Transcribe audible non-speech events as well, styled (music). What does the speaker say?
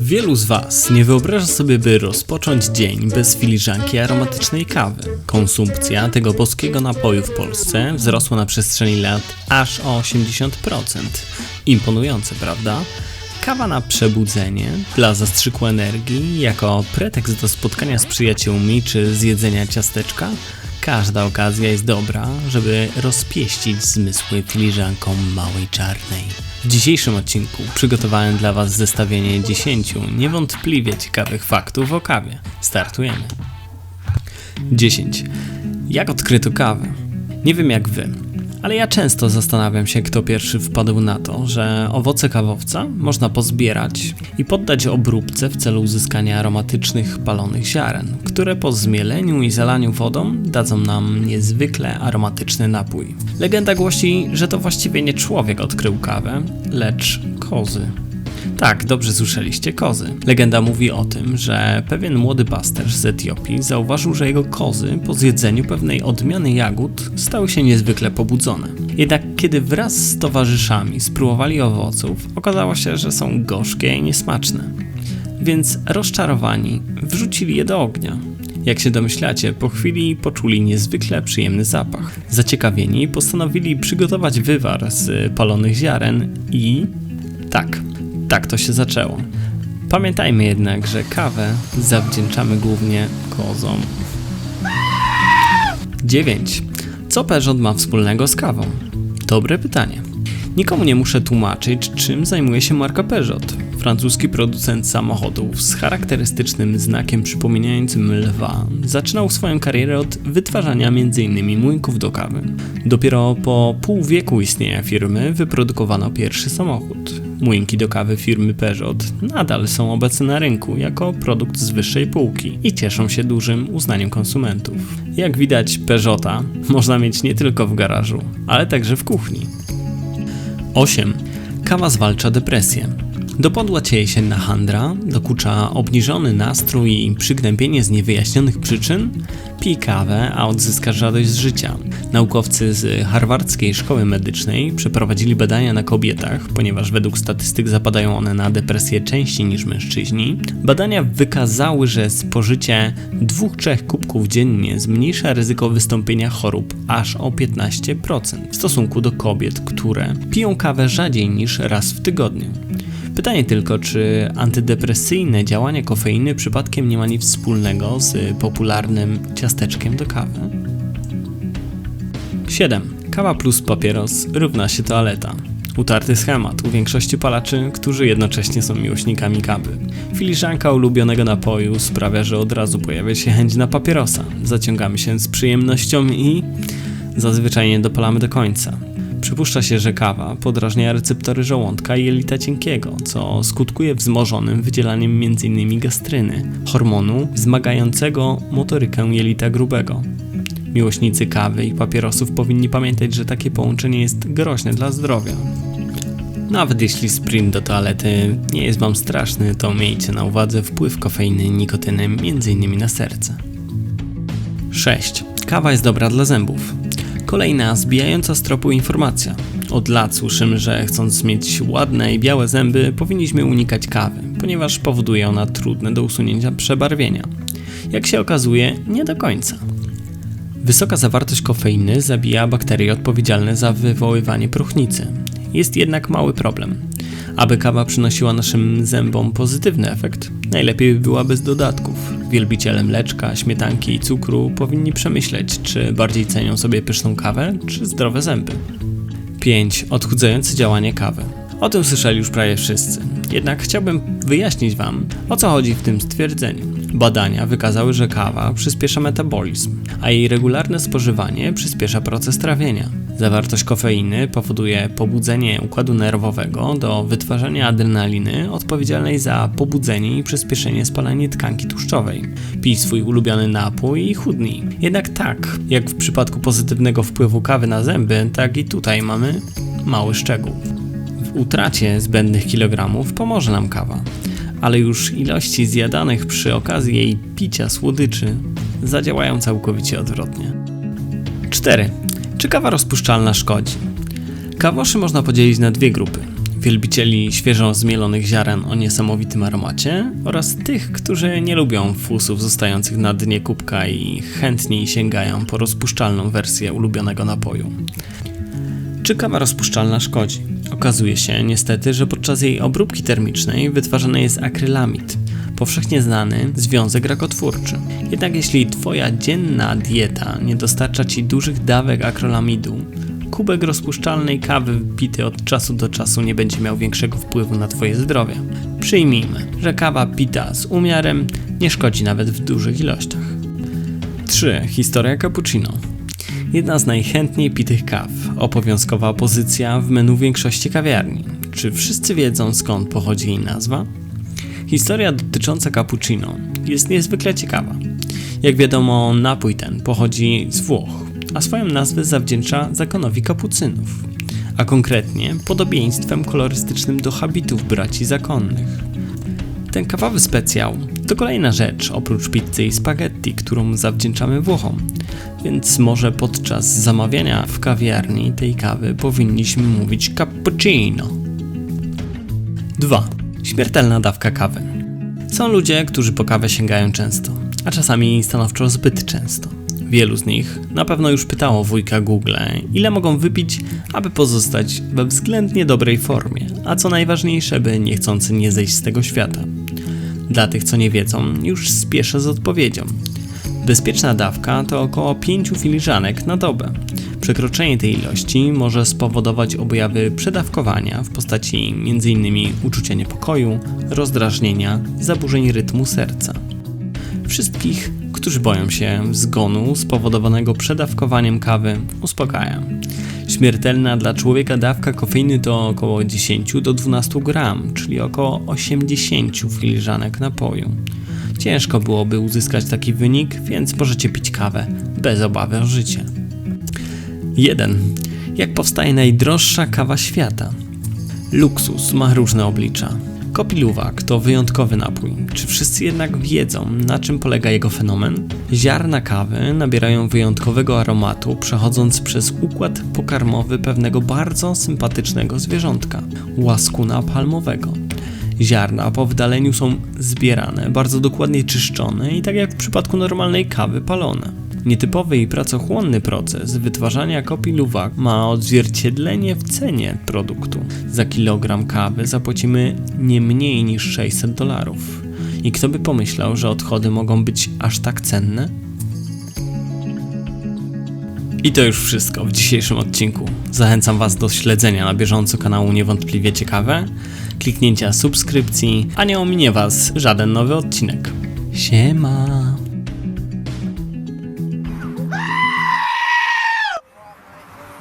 Wielu z Was nie wyobraża sobie, by rozpocząć dzień bez filiżanki aromatycznej kawy. Konsumpcja tego boskiego napoju w Polsce wzrosła na przestrzeni lat aż o 80%. Imponujące, prawda? Kawa na przebudzenie, dla zastrzyku energii, jako pretekst do spotkania z przyjaciółmi czy zjedzenia ciasteczka. Każda okazja jest dobra, żeby rozpieścić zmysły filiżanką małej czarnej. W dzisiejszym odcinku przygotowałem dla Was zestawienie 10 niewątpliwie ciekawych faktów o kawie. Startujemy. 10. Jak odkryto kawę? Nie wiem jak Wy, ale ja często zastanawiam się, kto pierwszy wpadł na to, że owoce kawowca można pozbierać i poddać obróbce w celu uzyskania aromatycznych palonych ziaren, które po zmieleniu i zalaniu wodą dadzą nam niezwykle aromatyczny napój. Legenda głosi, że to właściwie nie człowiek odkrył kawę, lecz kozy. Tak, dobrze słyszeliście, kozy. Legenda mówi o tym, że pewien młody pasterz z Etiopii zauważył, że jego kozy po zjedzeniu pewnej odmiany jagód stały się niezwykle pobudzone. Jednak kiedy wraz z towarzyszami spróbowali owoców, okazało się, że są gorzkie i niesmaczne. Więc rozczarowani wrzucili je do ognia. Jak się domyślacie, po chwili poczuli niezwykle przyjemny zapach. Zaciekawieni postanowili przygotować wywar z palonych ziaren i tak, tak to się zaczęło. Pamiętajmy jednak, że kawę zawdzięczamy głównie kozom. 9. Co Peugeot ma wspólnego z kawą? Dobre pytanie. Nikomu nie muszę tłumaczyć, czym zajmuje się marka Peugeot. Francuski producent samochodów z charakterystycznym znakiem przypominającym lwa zaczynał swoją karierę od wytwarzania m.in. młynków do kawy. Dopiero po pół wieku istnienia firmy wyprodukowano pierwszy samochód. Młynki do kawy firmy Peugeot nadal są obecne na rynku jako produkt z wyższej półki i cieszą się dużym uznaniem konsumentów. Jak widać, Peugeota (laughs) można mieć nie tylko w garażu, ale także w kuchni. 8. Kawa zwalcza depresję. Dopadła cię jesienna handra, dokucza obniżony nastrój i przygnębienie z niewyjaśnionych przyczyn? Pij kawę, a odzyskasz radość z życia. Naukowcy z Harvardzkiej Szkoły Medycznej przeprowadzili badania na kobietach, ponieważ według statystyk zapadają one na depresję częściej niż mężczyźni. Badania wykazały, że spożycie 2-3 kubków dziennie zmniejsza ryzyko wystąpienia chorób aż o 15% w stosunku do kobiet, które piją kawę rzadziej niż raz w tygodniu. Pytanie tylko, czy antydepresyjne działanie kofeiny przypadkiem nie ma nic wspólnego z popularnym ciasteczkiem do kawy? 7. Kawa plus papieros równa się toaleta. Utarty schemat u większości palaczy, którzy jednocześnie są miłośnikami kawy. Filiżanka ulubionego napoju sprawia, że od razu pojawia się chęć na papierosa. Zaciągamy się z przyjemnością i zazwyczaj nie dopalamy do końca. Przypuszcza się, że kawa podrażnia receptory żołądka i jelita cienkiego, co skutkuje wzmożonym wydzielaniem m.in. gastryny, hormonu wzmagającego motorykę jelita grubego. Miłośnicy kawy i papierosów powinni pamiętać, że takie połączenie jest groźne dla zdrowia. Nawet jeśli sprint do toalety nie jest Wam straszny, to miejcie na uwadze wpływ kofeiny i nikotyny m.in. na serce. 6. Kawa jest dobra dla zębów. Kolejna zbijająca z tropu informacja. Od lat słyszymy, że chcąc mieć ładne i białe zęby, powinniśmy unikać kawy, ponieważ powoduje ona trudne do usunięcia przebarwienia. Jak się okazuje, nie do końca. Wysoka zawartość kofeiny zabija bakterie odpowiedzialne za wywoływanie próchnicy. Jest jednak mały problem. Aby kawa przynosiła naszym zębom pozytywny efekt, najlepiej by była bez dodatków. Wielbiciele mleczka, śmietanki i cukru powinni przemyśleć, czy bardziej cenią sobie pyszną kawę, czy zdrowe zęby. 5. Odchudzające działanie kawy. O tym słyszeli już prawie wszyscy. Jednak chciałbym wyjaśnić Wam, o co chodzi w tym stwierdzeniu. Badania wykazały, że kawa przyspiesza metabolizm, a jej regularne spożywanie przyspiesza proces trawienia. Zawartość kofeiny powoduje pobudzenie układu nerwowego do wytwarzania adrenaliny odpowiedzialnej za pobudzenie i przyspieszenie spalania tkanki tłuszczowej. Pij swój ulubiony napój i chudnij. Jednak tak, jak w przypadku pozytywnego wpływu kawy na zęby, tak i tutaj mamy mały szczegół. W utracie zbędnych kilogramów pomoże nam kawa, ale już ilości zjadanych przy okazji jej picia słodyczy zadziałają całkowicie odwrotnie. 4. Czy kawa rozpuszczalna szkodzi? Kawoszy można podzielić na dwie grupy. wielbicieli świeżo zmielonych ziaren o niesamowitym aromacie oraz tych, którzy nie lubią fusów zostających na dnie kubka i chętniej sięgają po rozpuszczalną wersję ulubionego napoju. Czy kawa rozpuszczalna szkodzi? Okazuje się niestety, że podczas jej obróbki termicznej wytwarzany jest akrylamid, powszechnie znany związek rakotwórczy. Jednak jeśli Twoja dzienna dieta nie dostarcza Ci dużych dawek akrylamidu, kubek rozpuszczalnej kawy pity od czasu do czasu nie będzie miał większego wpływu na Twoje zdrowie. Przyjmijmy, że kawa pita z umiarem nie szkodzi nawet w dużych ilościach. 3. Historia cappuccino. Jedna z najchętniej pitych kaw, obowiązkowa pozycja w menu większości kawiarni. Czy wszyscy wiedzą skąd pochodzi jej nazwa? Historia dotycząca cappuccino jest niezwykle ciekawa. Jak wiadomo, napój ten pochodzi z Włoch, a swoją nazwę zawdzięcza zakonowi kapucynów, a konkretnie podobieństwem kolorystycznym do habitów braci zakonnych. Ten kawowy specjał to kolejna rzecz oprócz pizzy i spaghetti, którą zawdzięczamy Włochom. Więc może podczas zamawiania w kawiarni tej kawy powinniśmy mówić cappuccino. 2. Śmiertelna dawka kawy. Są ludzie, którzy po kawę sięgają często, a czasami stanowczo zbyt często. Wielu z nich na pewno już pytało wujka Google, ile mogą wypić, aby pozostać we względnie dobrej formie, a co najważniejsze, by niechcący nie zejść z tego świata. Dla tych, co nie wiedzą, już spieszę z odpowiedzią. Bezpieczna dawka to około 5 filiżanek na dobę. Przekroczenie tej ilości może spowodować objawy przedawkowania w postaci m.in. uczucia niepokoju, rozdrażnienia, zaburzeń rytmu serca. Wszystkich, którzy boją się zgonu spowodowanego przedawkowaniem kawy, uspokajam. Śmiertelna dla człowieka dawka kofeiny to około 10 do 12 gram, czyli około 80 filiżanek napoju. Ciężko byłoby uzyskać taki wynik, więc możecie pić kawę bez obawy o życie. 1. Jak powstaje najdroższa kawa świata? Luksus ma różne oblicza. Kopiluwak to wyjątkowy napój. Czy wszyscy jednak wiedzą, na czym polega jego fenomen? Ziarna kawy nabierają wyjątkowego aromatu, przechodząc przez układ pokarmowy pewnego bardzo sympatycznego zwierzątka łaskuna palmowego. Ziarna po wydaleniu są zbierane, bardzo dokładnie czyszczone i tak jak w przypadku normalnej kawy palone. Nietypowy i pracochłonny proces wytwarzania kopii luwak ma odzwierciedlenie w cenie produktu. Za kilogram kawy zapłacimy nie mniej niż 600 dolarów. I kto by pomyślał, że odchody mogą być aż tak cenne? I to już wszystko w dzisiejszym odcinku. Zachęcam Was do śledzenia na bieżąco kanału Niewątpliwie Ciekawe, kliknięcia subskrypcji, a nie ominie Was żaden nowy odcinek. Siema!